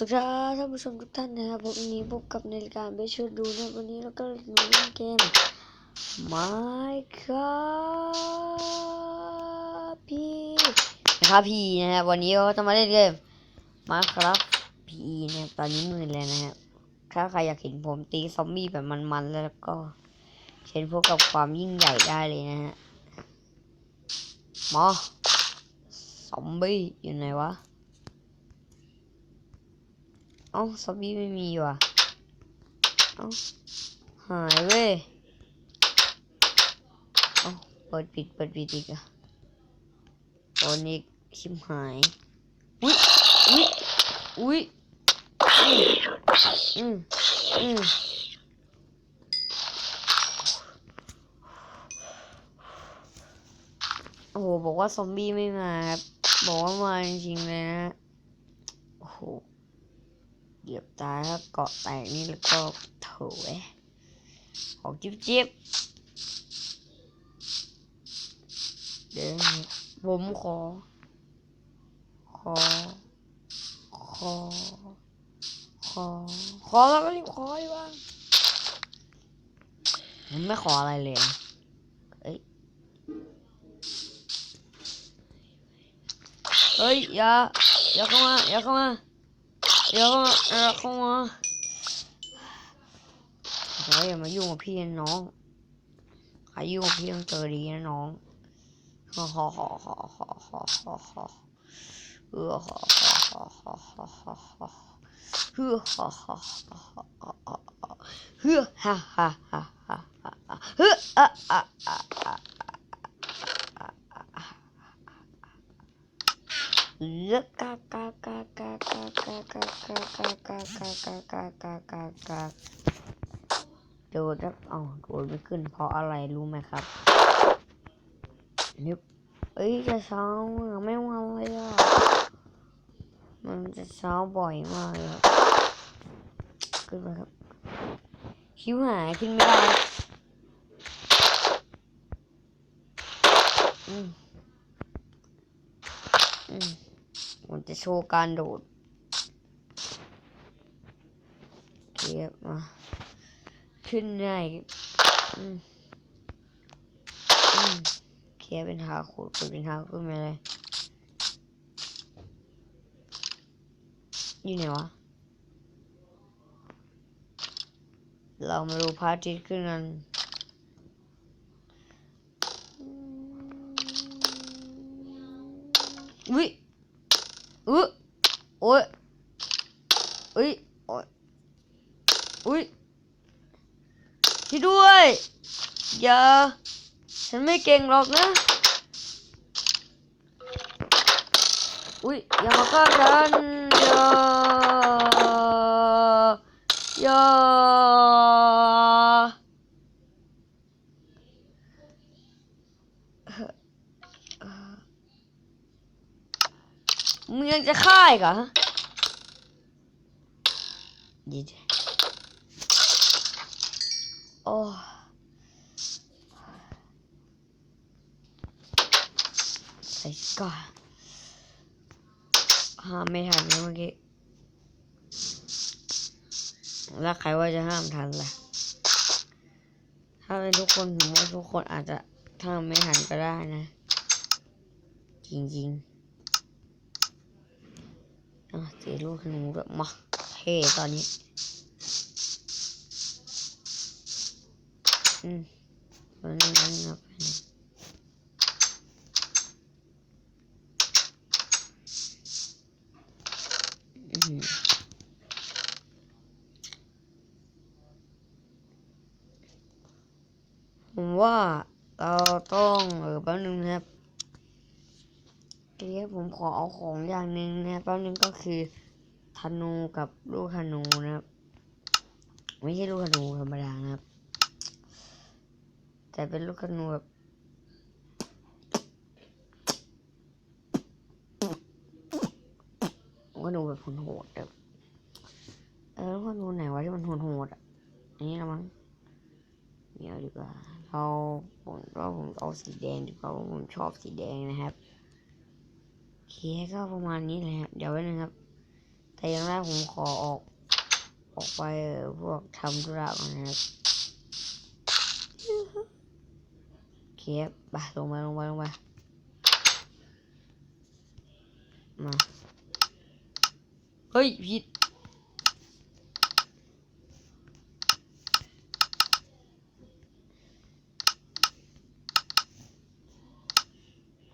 สวัสดีครับท่านผู้ชมทุกท่านนะครับวันนี้พบกับในรายการเบชดูนะวันนี้เราก็มาเล่นเกม Minecraft พี่นะครับพี่นะครับวันนี้เราจะมาเล่นเกม Minecraft พีนะครับตอนนี้มือเลยนะครับถ้าใครอยากเห็นผมตีซอมบี้แบบมันๆ แล้วก็เห็นพวกกับความยิ่งใหญ่ได้เลยนะฮะมาซอมบี้อยู่ไหนวะ เอ้าซอมบี้ไม่มีว่ะ เอ้าหายเว้ย เอ้าเปิดปิดเปิดปิดอีกอะตอนนี้ชิมหาย อุ้ยอุ้ยอุ้ยอืมอืมโอ้โห บอกว่าซอมบี้ไม่มาครับ บอกว่ามาจริงๆเลยนะ โอ้โห เหยียบตายแล้วเกาะแตกนี่แล้วก็โถอยของจิ๊บจิ๊บเดี๋ยวผมขอ ขอ ขอ ขอ ขอแล้วก็รีบขอดีกว่าผมไม่ขออะไรเลยเอ้ย เฮ้ย อย่า อย่าเข้ามา อย่าเข้ามา เดี๋ยวเข้าเออเข้ามาเฮ้ยอย่ามายุ่งกับพี่นะน้องใครยุ่งกับพี่ต้องเจอดีนะน้องขอขอขอขอขอขอขอขอเออขอขอขอขอขอขอขอเฮือขอขอขอขอขอขอเฮือฮ่าฮ่าฮ่าฮ่าฮ่าเฮืออะอะอะอะ เลือกกากากากากากากากากากากากากากากากาโดดครับเอ้าโดดไม่ขึ้นเพราะอะไรรู้ไหมครับนึกเอ้ยจะเช้าอะไม่วันเลยอะมันจะเช้าบ่อยมากเลยขึ้นไปครับคิ้วหายขึ้นไม่ได้อืมอืม มัน จะโชว์การโดดเก็บมาขึ้นได้อืมอืมเคลียเป็นทาขูดเป็นทาขึ้นมาเลยอยู่ไหนวะ เรามาดูพระอาทิตย์ขึ้นกันวิ อุ๊ยโอ้ยอุ้ยโอ้ยอุ้ยช่วยด้วย อย่า ฉันไม่เก่งหรอกนะ อุ้ยอย่ามาฆ่าฉันอย่าอย่า มึงยังจะฆ่าอีกเหรอดีโอ้ใส่ก่อนห้ามไม่ทันนะเมื่อกี้แล้วใครว่าจะห้ามทันล่ะ ถ้าเป็นทุกคนผมว่าทุกคนอาจจะห้ามไม่ทันก็ได้นะ จริงๆ อะตีลูกขนูด้วยมาเท่ตอนนี้ อืมตอนนี้นั่งนับไปนะอืมผมว่าเราต้องเออแป๊บนึงนะครับ ทีนี้ผมขอเอาของอย่างหนึ่งนะครับแป๊บนึงก็คือธนูกับลูกธนูนะครับ ไม่ใช่ลูกธนูธรรมดานะครับ แต่เป็นลูกธนูแบบกธนูแบบโหดแบบเออลูกธนูไหนวะที่มันโหดๆอะนนี้ละมั้งเดี๋ยวดีกว่าเราผมว่าผมเอาสีแดงดีกว่าผมชอบสีแดงนะครับ โอเคก็ประมาณนี้เลยครับ เดี๋ยวไว้นะครับ แต่อยังแรกผมขอออก ออกไปเออพวกทำธุระก่อนนะครับเขียบไปลงไปลงไปลงไปมา เฮ้ย ผิด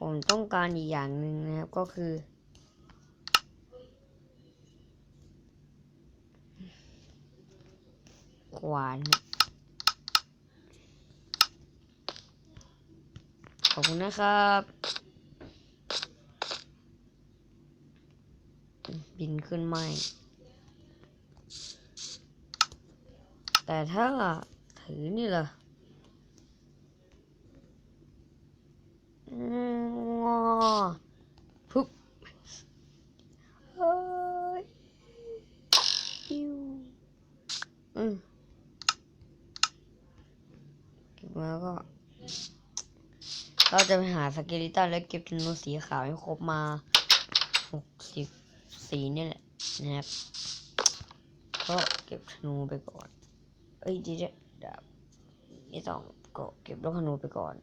ผมต้องการอีกอย่างหนึ่งนะครับก็คือ ขวานขอบคุณนะครับ บินขึ้นไม่ แต่ถ้าถือนี่ล่ะอืมงอพึบเฮ้ยอิวอืมเก็บ มาก็ เราจะไปหาสเกลิตันแล้วเก็บธนูสีขาวให้ครบมาหกสิบสีนี่แหละนะครับก็เก็บธนูไปก่อน เอ้ยดีเดาบไม่ต้องก็เก็บลูกธนูไปก่อน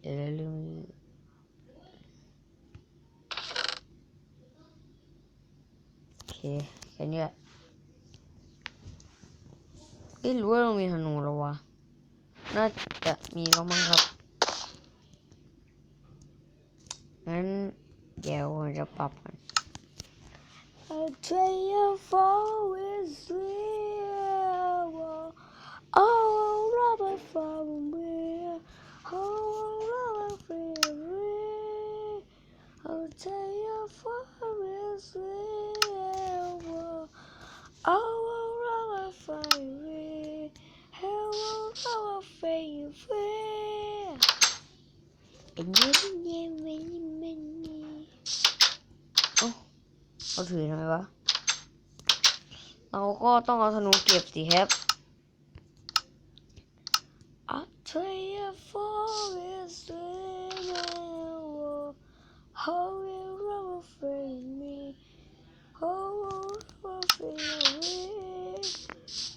เดี๋ยวลืมโอเคแค่นี้แหละ เอ้ยรู้ว่าเรามีธนูแล้ววะ น่าจะมีแล้วมั้งครับ งั้นเดี๋ยวผมจะปรับกัน A day of always real เป็นย็นเย็นเย็นเย็นเอาถือทำไมวะ เราก็ต้องเอาธนูเก็บสิครับ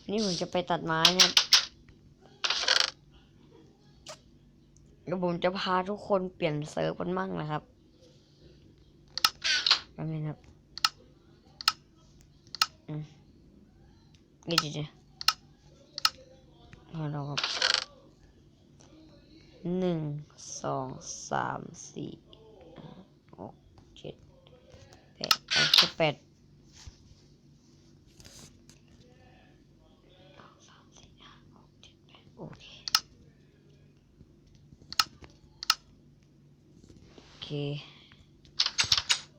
นี่ผมจะไปตัดไม้นะ ครับแล้วผมจะพาทุกคนเปลี่ยนเซิร์ฟกันมั่งนะครับแป๊บนึงครับอืมนี่เดี๋ยวๆเราครับหนึ่งสองสามสี่หกเจ็ดแปดเอาแค่แปดสองสามสี่ห้าหกเจ็ดแปดโอเค โอ เค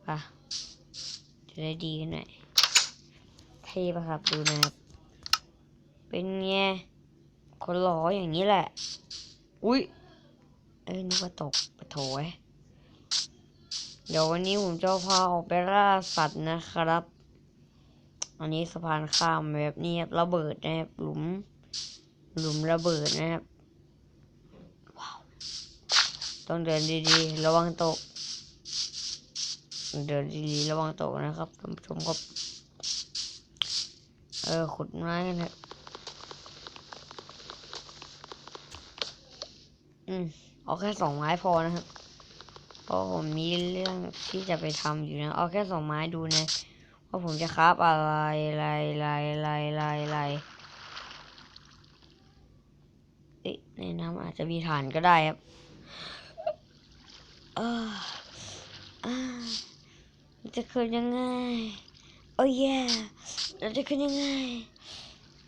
ป่ะจะได้ดีขึ้นหน่อยเท่ปะครับดูนะครับ เป็นไงคนหล่ออย่างนี้แหละ อุ้ยเอ้ยนึกว่าตกปะโถยเดี๋ยววันนี้ผมจะพาออกไปล่าสัตว์นะครับ อันนี้สะพานข้ามแบบนี้ครับระเบิดนะครับหลุม หลุมระเบิดนะครับ ต้องเดินดีๆ ระวังตก เดินดีๆ ระวังตกนะครับท่านผู้ชมครับ เออ ขุดไม้กันเถอะอืมเอาแค่สองไม้พอนะครับเพราะผมมีเรื่องที่จะไปทำอยู่นะ เอาแค่สองไม้ดูนะว่าผมจะคราบอะไรอะไรอะไรอะไรอะไรอะไรเอ๊ะในน้ำอาจจะมีฐานก็ได้ครับ เอออ่าจะขึ้นยังไง โอ้ยแย่เราจะขึ้นยังไง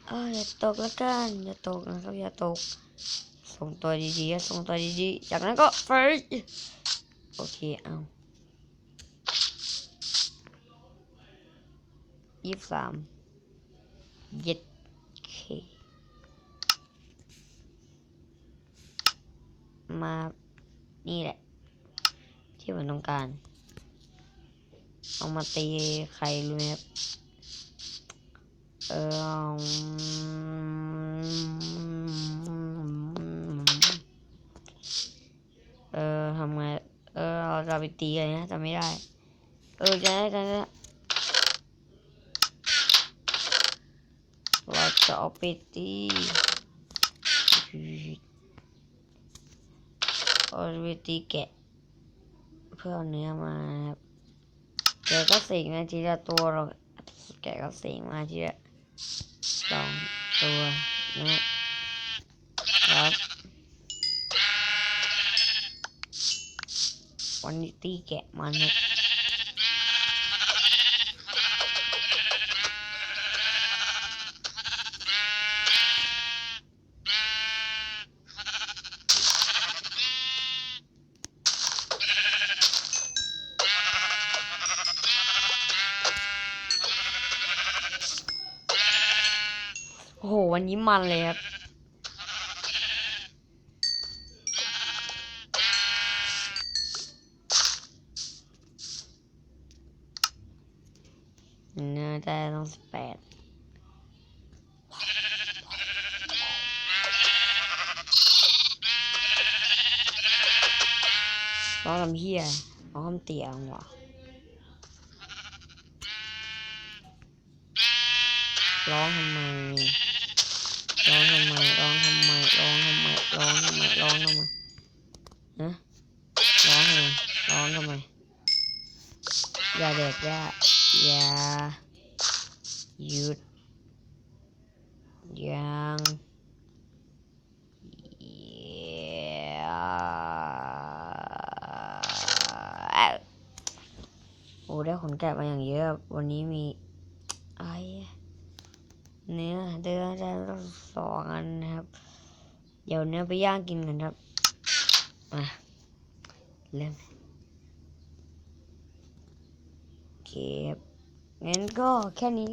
เอออย่าตกแล้วกันอย่าตกนะครับอย่าตก ส่งตัวดีๆส่งตัวดีๆจากนั้นก็ไฟโอเคเอายี่สิบสามเย็ดเคมานี่แหละ ที่ผมต้องการ เอามาตีใครรู้ไหมครับเออเออทำไง เออเราไปตีอะไรนะจำไม่ได้ เออจะได้จะได้เราจะเอาไปตีเอาไปตีแกะ พื่อเอาเนื้อมาครับแกก็สิงมาทีละตัวเราแกก็สิงมาทีละสองตัวนะครับ วันนี้ตีแกะมันครั วันนี้มันเลยครับเนื้อได้ต้องสิบแปดร้องทำเฮียร้องทำเตียงว่ะร้องทำไม ร้องทำไมร้องทำไมร้องทำไมฮะร้องทำไมร้องทำไมอย่าเด็กอย่าอย่าหยุดยังโอ้ได้ขนแกะมาอย่างเยอะ วันนี้มีไอ้เนื้อเดือได้สองอันนะครับ เดี๋ยวเนื้อไปย่างกินกันครับมาเริ่มโอเคครับงั้นก็แค่นี้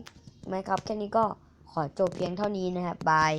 ไหมครับ แค่นี้ก็ขอจบเพียงเท่านี้นะครับบาย